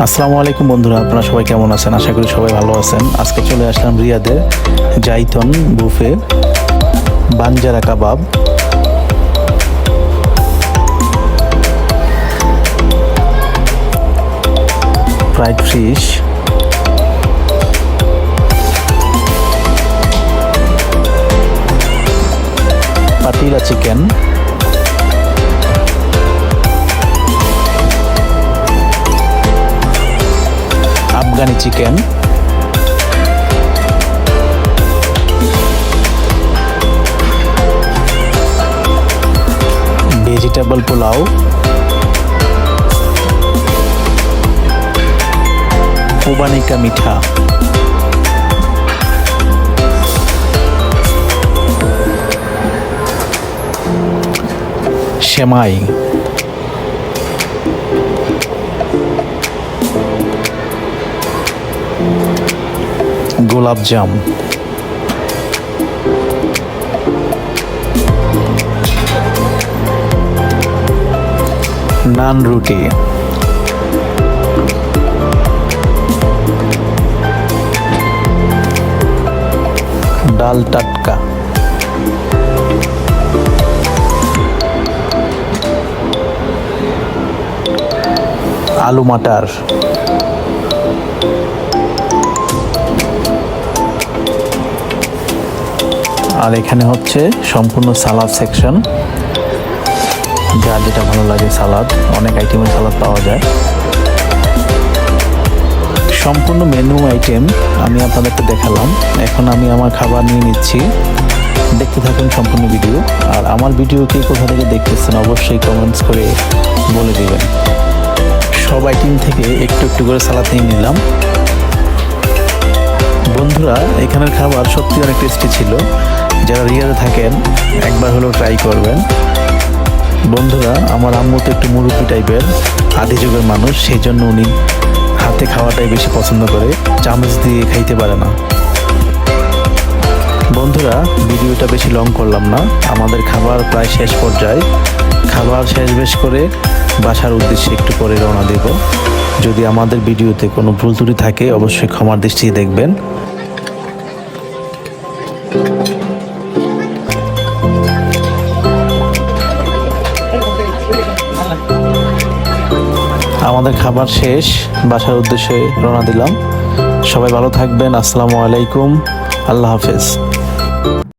আসসালামু আলাইকুম বন্ধুরা, আপনারা সবাই কেমন আছেন? আশা করি সবাই ভালো আছেন। আজকে চলে আসলাম রিয়াদের Zaitoon buffet Banjara kebab. Fried fish. পাতিলা chicken. Afghani chicken. Vegetable pulao. কুবানিকা মিঠা। সেমাই। গোলাপ জাম। নান রুটি। ডাল টাটকা। আলু মাটার। আর এখানে হচ্ছে সম্পূর্ণ সালাদ সেকশন যা যেটা ভালো লাগে সালাদ, অনেক আইটেমের সালাদ পাওয়া যায়। সম্পূর্ণ মেনু আইটেম আমি আপনাদেরকে দেখালাম। এখন আমি আমার খাবার নিয়ে নিচ্ছি। দেখতে থাকুন সম্পূর্ণ ভিডিও আর আমার ভিডিও কে কোথা থেকে দেখতেছেন অবশ্যই কমেন্টস করে বলে দিবেন। সব আইটেম থেকে একটু একটু করে সালাদ নিয়ে নিলাম। বন্ধুরা, এখানের খাবার সত্যি অনেক টেস্টি ছিল। যারা রিয়াদে থাকেন, একবার হলেও ট্রাই করবেন। বন্ধুরা, আমার আম্মু তো একটু মুরুব্বি টাইপের আদি যুগের মানুষ সেই জন্য উনি হাতে খাওয়াটাই বেশি পছন্দ করে, চামচ দিয়ে খাইতে পারে না। বন্ধুরা, ভিডিওটা বেশি লং করলাম না, আমাদের খাবার প্রায় শেষ পর্যায়ে। খাবার শেষ বেশ করে বাসার উদ্দেশ্যে একটু পরে রওনা দেব। যদি আমাদের ভিডিওতে কোনো ভুল ত্রুটি থাকে, অবশ্যই ক্ষমার দৃষ্টিতে দেখবেন। আমাদের খাবার শেষ বাসার উদ্দেশ্যে রওনা দিলাম। সবাই ভালো থাকবেন আসসালামু আলাইকুম আল্লাহ হাফেজ।